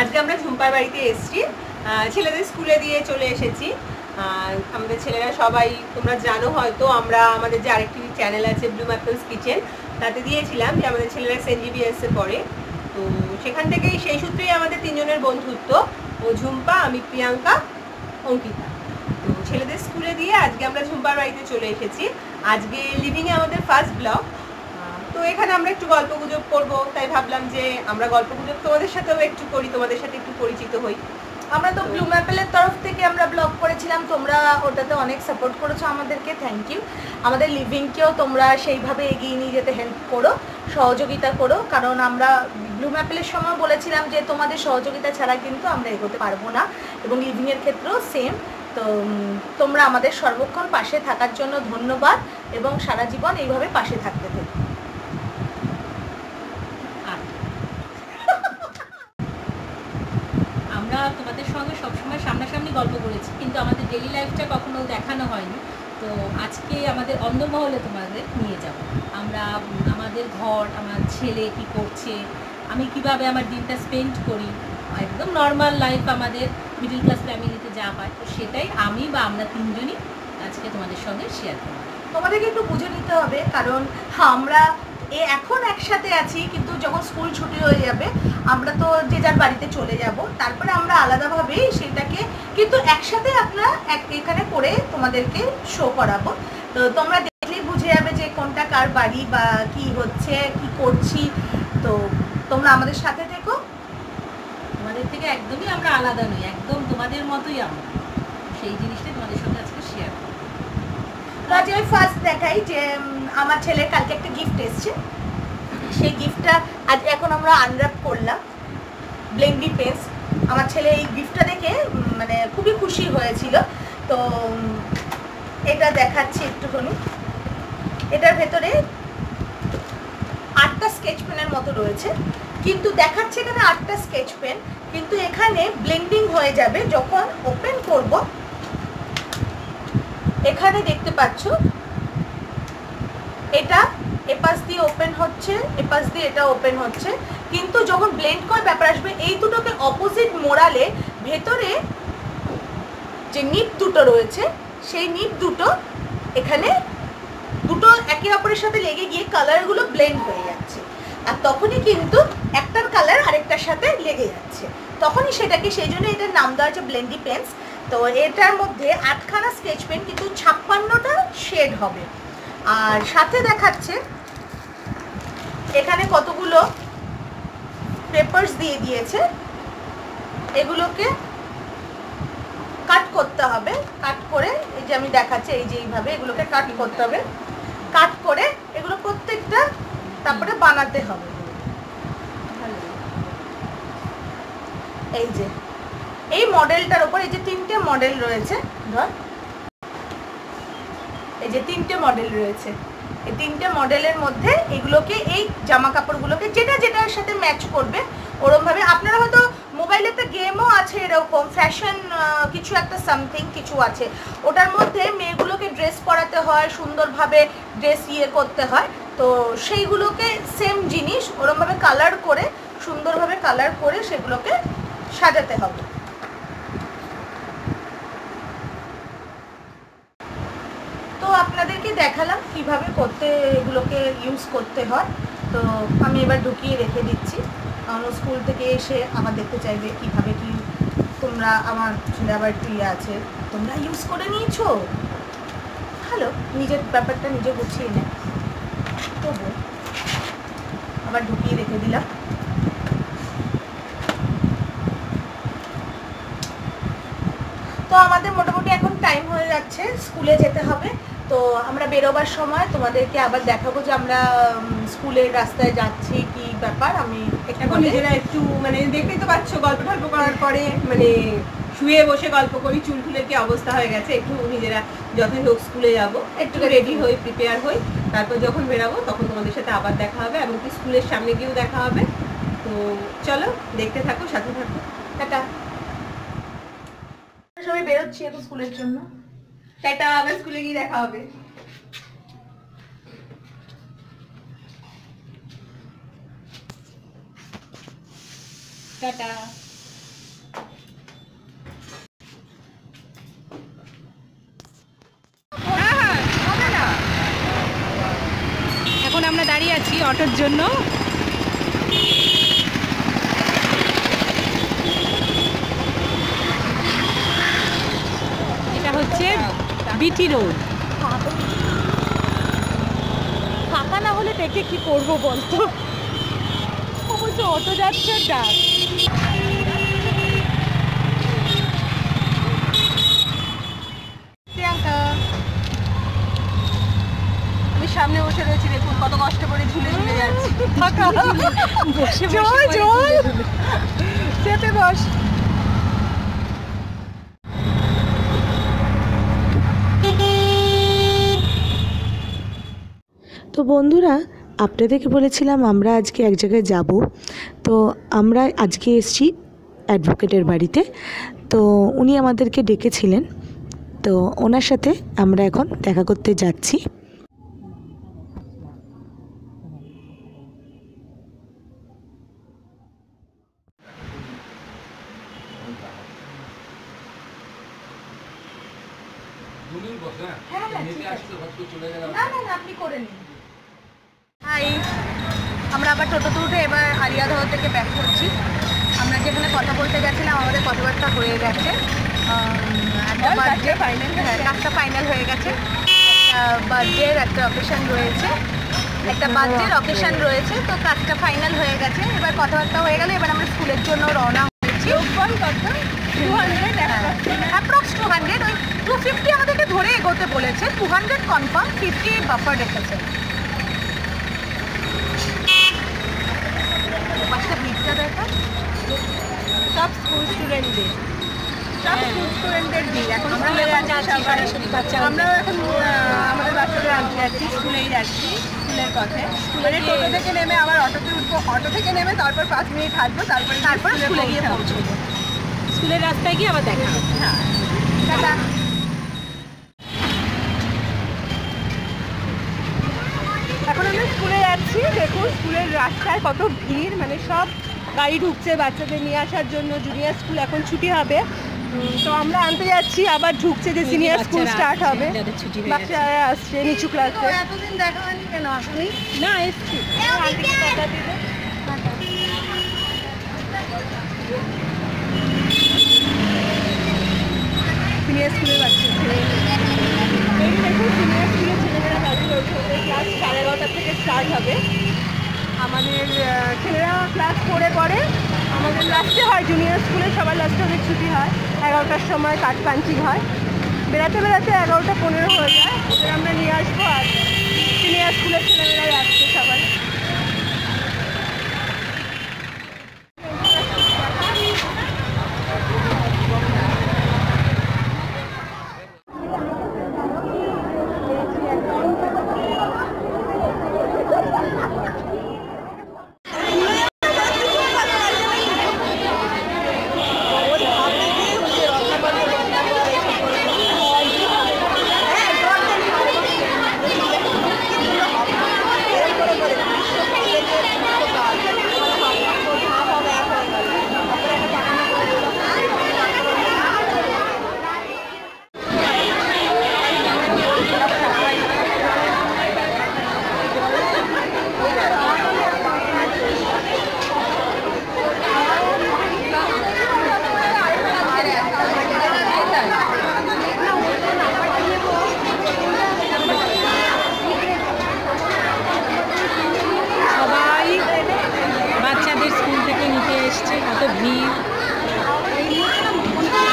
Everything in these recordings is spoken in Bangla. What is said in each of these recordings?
আজকে আমরা ঝুম্পার বাড়িতে এসেছি। ছেলেদের স্কুলে দিয়ে চলে এসেছি। আমাদের ছেলেরা সবাই, তোমরা জানো হয়তো, আমরা, আমাদের যে আরেকটি চ্যানেল আছে ব্লু ম্যাপলস কিচেন তাতে দিয়েছিলাম যে আমাদের ছেলেরা সেন্ট জিবিএসে পড়ে। তো সেখান থেকেই, সেই সূত্রেই আমাদের তিনজনের বন্ধুত্ব। ও ঝুম্পা, আমি প্রিয়াঙ্কা, অঙ্কিতা। তো ছেলেদের স্কুলে দিয়ে আজকে আমরা ঝুম্পার বাড়িতে চলে এসেছি। আজকে লিভিংয়ে আমাদের ফার্স্ট ব্লগ তো এখানে আমরা একটু গল্প গুজব করব তাই ভাবলাম যে আমরা গল্প গুজব তোমাদের সাথেও একটু করি তোমাদের সাথে একটু পরিচিত হই। আমরা তো ব্লু ম্যাপেলের তরফ থেকে আমরা ব্লগ করেছিলাম তোমরা ওটাতে অনেক সাপোর্ট করেছ আমাদেরকে থ্যাংক ইউ আমাদের লিভিংকেও তোমরা সেইভাবে এগিয়ে নিয়ে যেতে হেল্প করো সহযোগিতা করো কারণ আমরা ব্লু ম্যাপেলের সময় বলেছিলাম যে তোমাদের সহযোগিতা ছাড়া কিন্তু আমরা এগোতে পারব না এবং লিভিংয়ের ক্ষেত্রেও সেম তো তোমরা আমাদের সর্বক্ষণ পাশে থাকার জন্য ধন্যবাদ এবং সারা জীবন এইভাবে পাশে থাকতে থেকো আমরা তোমাদের সঙ্গে সবসময় সামনাসামনি গল্প করেছি কিন্তু আমাদের ডেলি লাইফটা কখনো দেখানো হয়নি তো আজকে আমাদের অন্ধমহলে তোমাদের নিয়ে যাব। আমরা, আমাদের ঘর, আমার ছেলে কি করছে, আমি কীভাবে আমার দিনটা স্পেন্ড করি, একদম নর্মাল লাইফ আমাদের মিডিল ক্লাস ফ্যামিলিতে যা হয়, তো সেটাই আমি বা আমরা তিনজনই আজকে তোমাদের সঙ্গে শেয়ার করব। তোমাদেরকে একটু বুঝে নিতে হবে, কারণ আমরা এ এখন একসাথে আছি, কিন্তু যখন স্কুল ছুটি হয়ে যাবে, আমরা তো যে যার বাড়িতে চলে যাব, তারপরে আমরা আলাদাভাবে সেটাকে কিন্তু একসাথে আমরা এক, এখানে করে তোমাদেরকে শো করাবো। তো তোমরা দেখলেই বুঝে যাবে যে কোনটা কার বাড়ি বা কি হচ্ছে, কি করছি। তো তোমরা আমাদের সাথে থেকো। তোমাদের থেকে একদমই আমরা আলাদা নই, একদম তোমাদের মতোই আমরা। সেই জিনিসটাই তোমাদের সঙ্গে আজকে শেয়ার করব তো আমি ফার্স্ট দেখাই যে আমার ছেলের কালকে একটা গিফট এসছে। সেই গিফটটা আজ এখন আমরা আনর্যাপ করলাম ব্লেন্ডি পেন্স আমার ছেলে এই গিফটটা দেখে মানে খুবই খুশি হয়েছিল। তো এটা দেখাচ্ছি একটুখানি। এটার ভেতরে আটটা স্কেচ পেনের মতো রয়েছে। কিন্তু দেখাচ্ছে এখানে আটটা স্কেচ পেন কিন্তু এখানে ব্লেন্ডিং হয়ে যাবে যখন ওপেন করব। এখানে দেখতে পাচ্ছ, এটা এপাশ দিয়ে ওপেন হচ্ছে, এপাশ দিয়ে এটা ওপেন হচ্ছে। কিন্তু যখন ব্লেন্ড করে ব্যাপার আসবে, এই দুটোকে অপোজিট মোড়ালে ভেতরে যে নিপ দুটো রয়েছে, সেই নিপ দুটো এখানে দুটো একে অপরের সাথে লেগে গিয়ে কালারগুলো ব্লেন্ড হয়ে যাচ্ছে। আর তখনই কিন্তু একটার কালার আরেকটার সাথে লেগে যাচ্ছে। তখনই সেটাকে, সেই জন্য এটার নাম দেওয়া হচ্ছে ব্লেন্ডি পেন্স তো এটার মধ্যে আটখানা স্কেচ পেন কিন্তু ছাপ্পান্নটা শেড হবে। আর সাথে দেখাচ্ছে, এখানে কতগুলো পেপার্স দিয়ে দিয়েছে। এগুলোকে কাট করতে হবে। কাট করে, এই যে আমি দেখাচ্ছি, এই যে এইভাবে এগুলোকে কাট করতে হবে। কাট করে এগুলো প্রত্যেকটা তারপরে বানাতে হবে। এই যে এই মডেলটার উপর এই যে তিনটে মডেল রয়েছে, ধর। এই যে তিনটে মডেল রয়েছে। এই তিনটে মডেলের মধ্যে এগুলোকে, এই জামা কাপড়গুলোকে যেটা যেটার সাথে ম্যাচ করবে, ওরমভাবে আপনারা হয়তো মোবাইলে একটা গেমও আছে এরকম, ফ্যাশন কিছু একটা সামথিং কিছু আছে। ওটার মধ্যে মেয়েগুলোকে ড্রেস পরাতে হয়, সুন্দরভাবে ড্রেস ইয়ে করতে হয়। তো সেইগুলোকে সেম জিনিস, ওরমভাবে কালার করে, সুন্দরভাবে কালার করে সেগুলোকে সাজাতে হবে তো আপনাদেরকে দেখালাম কীভাবে করতে এগুলোকে ইউজ করতে হয়। তো আমি এবার ঢুকিয়ে রেখে দিচ্ছি। কারণ স্কুল থেকে এসে আবার দেখতে চাইবে কীভাবে কি তোমরা আমার ছেলে আবার ইয়ে আছে। তোমরা ইউজ করে নিয়েছো? ভালো, নিজের ব্যাপারটা নিজে গুছিয়ে নে। তবু আবার ঢুকিয়ে রেখে দিলাম। তো আমাদের মোটামুটি এখন টাইম হয়ে যাচ্ছে। স্কুলে যেতে হবে। তো আমরা বেরোবার সময় তোমাদেরকে আবার দেখাবো যে আমরা স্কুলের রাস্তায় যাচ্ছি কি ব্যাপার। আমি এখন নিজেরা একটু মানে দেখতেই তো পাচ্ছ গল্প টল্প করার পরে মানে শুয়ে বসে গল্প করি চুল টুলের কি অবস্থা হয়ে গেছে একটু নিজেরা যতই হোক স্কুলে যাব একটু রেডি হই প্রিপেয়ার হই তারপর যখন বেরাবো তখন তোমাদের সাথে আবার দেখা হবে এমনকি স্কুলের সামনে গিয়েও দেখা হবে। তো চলো দেখতে থাকো সাথে থাকো। টাটা। সবাই বেরোচ্ছি এখন স্কুলের জন্য। টাটা আবার স্কুলে গিয়ে দেখা হবে। টাটা। হ্যাঁ, হ্যাঁ, এখন আমরা দাঁড়িয়ে আছি অটোর জন্য। বিটি রোড ফাঁকা না হলে দেখে কি করব বলতো? অবশ্য অটো যাচ্ছে ডাক। আমি সামনে বসে রয়েছি দেখুন কত কষ্ট করে ঝুলে ঝুলে যাচ্ছি। বসে জল। চেপে বস। তো বন্ধুরা আপনাদেরকে বলেছিলাম আমরা আজকে এক জায়গায় যাব। তো আমরা আজকে এসেছি অ্যাডভোকেটের বাড়িতে। তো উনি আমাদেরকে ডেকেছিলেন। তো ওনার সাথে আমরা এখন দেখা করতে যাচ্ছি। হ্যাঁ, হ্যাঁ, চলে না না না আপনি করে নিন। হাই আমরা আবার টোটোতে উঠে এবার আলিয়াদহ থেকে ব্যাক করছি। আমরা যেখানে কথা বলতে গেছিলাম আমাদের কথাবার্তা হয়ে গেছে। একটা বার্থডে ফাইনাল কাজটা ফাইনাল হয়ে গেছে। বার্থডের একটা অকেশন রয়েছে। একটা বার্থডের অকেশন রয়েছে তো কাজটা ফাইনাল হয়ে গেছে। এবার কথাবার্তা হয়ে গেলে এবার আমরা স্কুলের জন্য রওনা হয়েছি। কত? Two hundred approx two hundred ওই টু ফিফটি আমাদেরকে ধরে এগোতে বলেছে। Two hundred confirm fifty buffer রেখেছে। পাঁচটা ভিড়টা দেখা। সব স্কুল স্টুডেন্টদের সব স্কুল স্টুডেন্টদের ভিড়। এখন আমরাও আমাদের বাচ্চাদের আনতে যাচ্ছি স্কুলেই যাচ্ছি স্কুলের পথে। মানে টোটো থেকে নেমে আবার অটোতে উঠবো। অটো থেকে নেমে তারপর পাঁচ মিনিট হাঁটবো তারপরে তারপর স্কুলে গিয়ে পৌঁছাবো। স্কুলের রাস্তায় গিয়ে আবার দেখা হবে টাটা এখন আমরা দেখুন স্কুলের রাস্তায় কত ভিড় মানে সব গাড়ি ঢুকছে বাচ্চাদের নিয়ে আসার জন্য। জুনিয়র স্কুল এখন ছুটি হবে। তো আমরা আনতে যাচ্ছি আবার ঢুকছে যে সিনিয়র স্কুল স্টার্ট হবে। বাচ্চারা আসছে নিচু ক্লাসে এতদিন দেখা হয়নি কেন? আসনি? না এসছি। সিনিয়র স্কুলের বাচ্চা ছেলে এই দেখুন সিনিয়র স্কুলের ছেলেমেয়েরা গাড়ি রয়েছে ওদের ক্লাস সাড়ে এগারোটা থেকে স্টার্ট হবে। আমাদের ছেলেরা ক্লাস করে পরে আমাদের লাস্টে হয় জুনিয়র স্কুলে সবার লাস্টে অনেক ছুটি হয়। এগারোটার সময় কাট পাঞ্চিং হয়। বেড়াতে বেড়াতে এগারোটা পনেরো হয়ে যায়। আমরা নিয়ে আসব আর সিনিয়র স্কুলের ছেলেমেয়েরাই যাচ্ছে সবাই সবাই বাচ্চাদের স্কুল থেকে নিতে এসছে কত ভিড়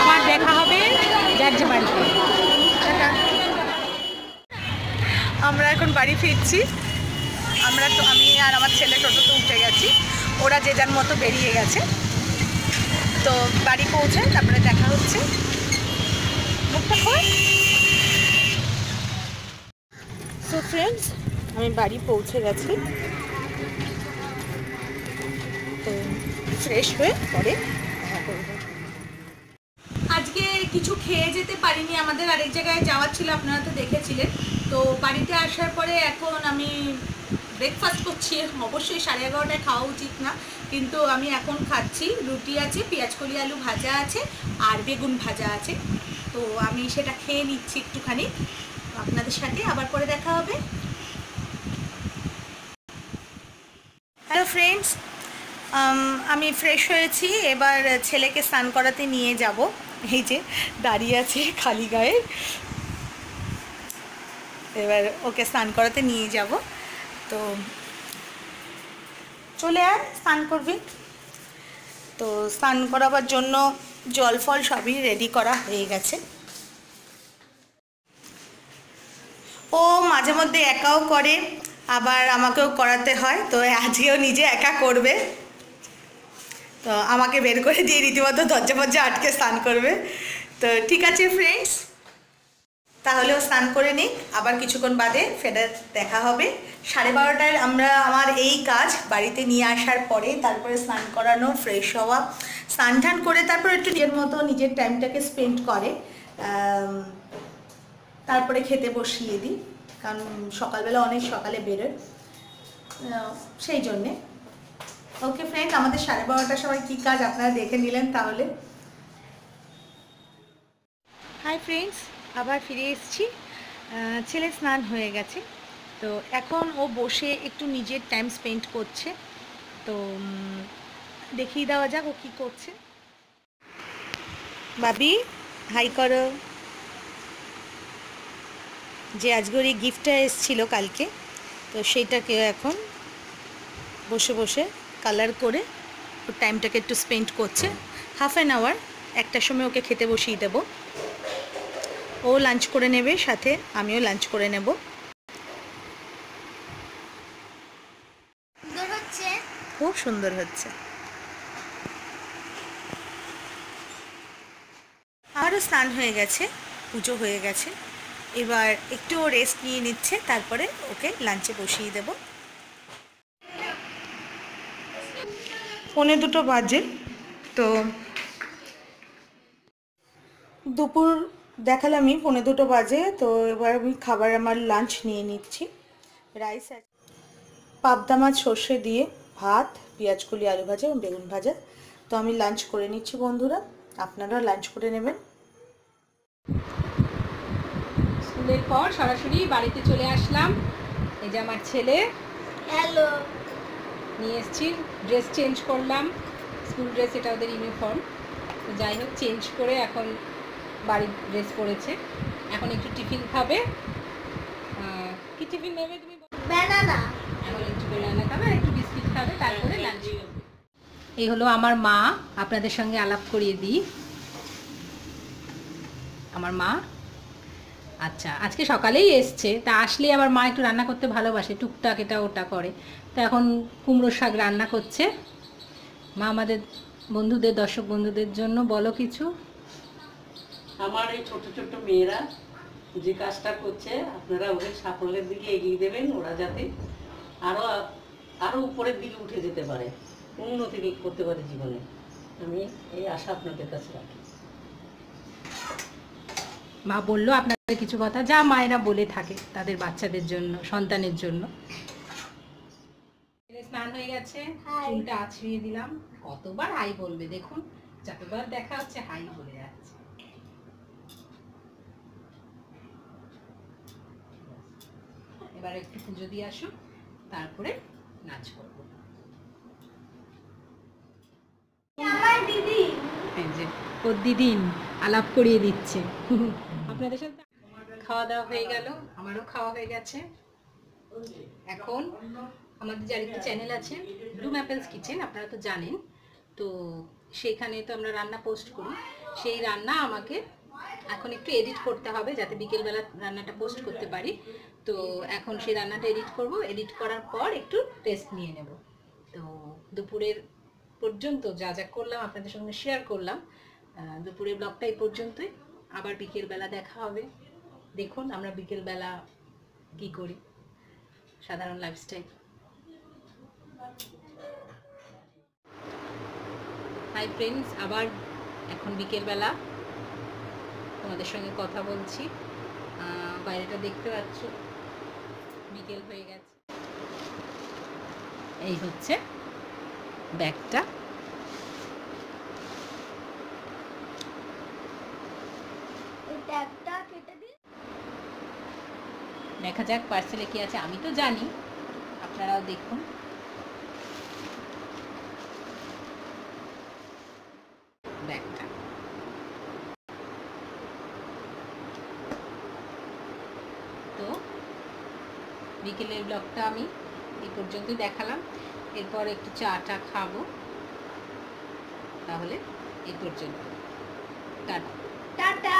আবার দেখা হবে যার যে বাড়িতে আমরা এখন বাড়ি ফিরছি। আমরা তো, আমি আর আমার ছেলে টোটোতে উঠে গেছি। ওরা যে যার মতো বেরিয়ে গেছে। তো বাড়ি পৌঁছে তারপরে দেখা হচ্ছে। মুখটা সো ফ্রেন্ডস আমি বাড়ি পৌঁছে গেছি। তো ফ্রেশ হয়ে পরে দেখা করব আজকে কিছু খেয়ে যেতে পারিনি। আমাদের আরেক জায়গায় যাওয়ার ছিল, আপনারা তো দেখেছিলেন। তো বাড়িতে আসার পরে এখন আমি ব্রেকফাস্ট করছি। অবশ্যই সাড়ে এগারোটায় খাওয়া উচিত না। কিন্তু আমি এখন খাচ্ছি। রুটি আছে, পেঁয়াজ কলি আলু ভাজা আছে, আর বেগুন ভাজা আছে। তো আমি সেটা খেয়ে নিচ্ছি একটুখানি। আপনাদের সাথে আবার পরে দেখা হবে। হ্যালো ফ্রেন্ডস আমি ফ্রেশ হয়েছি। এবার ছেলেকে স্নান করাতে নিয়ে যাব। এই যে দাঁড়িয়ে আছে খালি গায়ে। এবার ওকে স্নান করাতে নিয়ে যাব। তো চলে আয়, স্নান করবি। তো স্নান করাবার জন্য জল ফল সবই রেডি করা হয়ে গেছে। ও মাঝে মধ্যে একাও করে, আবার আমাকেও করাতে হয়। তো আজকেও নিজে একা করবে। তো আমাকে বের করে দিয়ে রীতিমতো দরজা ফরজা আটকে স্নান করবে। তো ঠিক আছে ফ্রেন্ডস তাহলেও স্নান করে নিই আবার কিছুক্ষণ বাদে ফের দেখা হবে। সাড়ে বারোটায় আমরা আমার এই কাজ বাড়িতে নিয়ে আসার পরে তারপরে স্নান করানো ফ্রেশ হওয়া, স্নান টান করে তারপর একটু নিজের মতো নিজের টাইমটাকে স্পেন্ড করে। তারপরে খেতে বসিয়ে দিই, কারণ সকালবেলা অনেক সকালে বেরোয়। সেই জন্যে। ওকে ফ্রেন্ড আমাদের সাড়ে বারোটার সময় কী কাজ আপনারা দেখে নিলেন তাহলে? হাই ফ্রেন্ডস আবার ফিরে এসেছি। ছেলে স্নান হয়ে গেছে। তো এখন ও বসে একটু নিজের টাইম স্পেন্ড করছে। তো দেখিয়ে দেওয়া যাক ও কী করছে। বাবি হাই করো। যে আজকের গিফটটা এসেছিল কালকে, তো সেইটাকে এখন বসে বসে কালার করে ওর টাইমটাকে একটু স্পেন্ড করছে। হাফ অ্যান আওয়ার একটার সময় ওকে খেতে বসিয়ে দেবো। ও লাঞ্চ করে নেবে সাথে আমিও লাঞ্চ করে নেব। খুব সুন্দর হচ্ছে। আরও স্নান হয়ে গেছে পুজো হয়ে গেছে। এবার একটু রেস্ট নিয়ে নিচ্ছে তারপরে ওকে লাঞ্চে বসিয়ে দেব। পৌনে দুটো বাজে, তো দুপুর দেখালামই, পৌনে দুটো বাজে, তো এবার আমি খাবার আমার লাঞ্চ নিয়ে নিচ্ছি। রাইস পাবদা মাছ, সর্ষে দিয়ে ভাত, পেঁয়াজ কলি, আলু ভাজা এবং বেগুন ভাজা। তো আমি লাঞ্চ করে নিচ্ছি বন্ধুরা, আপনারাও লাঞ্চ করে নেবেন। স্কুলের পর সরাসরি বাড়িতে চলে আসলাম। এই যে আমার ছেলে। হ্যালো নিয়ে এসেছি। ড্রেস চেঞ্জ করলাম। স্কুল ড্রেস এটা ওদের ইউনিফর্ম তো যাই হোক চেঞ্জ করে এখন বাড়ির ড্রেস পরেছে। এখন একটু টিফিন খাবে। কি টিফিন নেবে তুমি? ব্যানানা এখন একটু বেলানা খাবে আর একটু বিস্কিট খাবে তারপরে লাঞ্চ এই হলো আমার মা। আপনাদের সঙ্গে আলাপ করিয়ে দিই। আমার মা আচ্ছা আজকে সকালেই এসছে। তা আসলে আবার মা একটু রান্না করতে ভালোবাসে, টুকটাক এটা ওটা করে। তো এখন কুমড়োর শাক রান্না করছে। মা আমাদের বন্ধুদের, দর্শক বন্ধুদের জন্য বলো কিছু। আমার এই ছোট ছোট মেয়েরা যে কাজটা করছে, আপনারা ওদের সাফল্যের দিকে এগিয়ে দেবেন, ওরা যাতে আরও আরও উপরের দিকে উঠে যেতে পারে, উন্নতি করতে পারে জীবনে। আমি এই আশা আপনাদের কাছে রাখি। মা বলল আপনাদের কিছু কথা যা মায়েরা বলে থাকে তাদের বাচ্চাদের জন্য সন্তানের জন্য। স্নান হয়ে গেছে চুলটা আছড়িয়ে দিলাম। কতবার হাই বলবে দেখুন যতবার দেখা হচ্ছে হাই বলে যাচ্ছে। এবার একটু পুজো দিয়ে আসুন তারপরে নাচ করব। আমার আলাপ করিয়ে দিচ্ছে। আপনাদের সাথে খাওয়া দাওয়া হয়ে গেল, আমারও খাওয়া হয়ে গেছে। এখন আমাদের যার একটি চ্যানেল আছে ব্লু ম্যাপেলস কিচেন আপনারা তো জানেন। তো সেইখানে তো আমরা রান্না পোস্ট করি। সেই রান্না আমাকে এখন একটু এডিট করতে হবে যাতে বিকেলবেলা রান্নাটা পোস্ট করতে পারি। তো এখন সেই রান্নাটা এডিট করব। এডিট করার পর একটু টেস্ট নিয়ে নেব। তো দুপুরের পর্যন্ত যা যা করলাম, আপনাদের সঙ্গে শেয়ার করলাম। আহ, দুপুরের ব্লগটা এই পর্যন্তই। আবার বিকেলবেলা দেখা হবে। দেখুন আমরা বিকেলবেলা কি করি। সাধারণ লাইফস্টাইল হাই ফ্রেন্ডস আবার এখন বিকেলবেলা তোমাদের সঙ্গে কথা বলছি। বাইরেটা দেখতে পাচ্ছ। বিকেল হয়ে গেছে। এই হচ্ছে ব্যাগটা। দেখা যাক পার্সেলে কি আছে, আমি তো জানি। আপনারাও দেখুন। ব্যাগটা তো, বিকেলের ব্লগটা আমি এই পর্যন্তই দেখালাম। এরপর একটু চা টা খাব। তাহলে এই পর্যন্ত। টাটা। টাটা।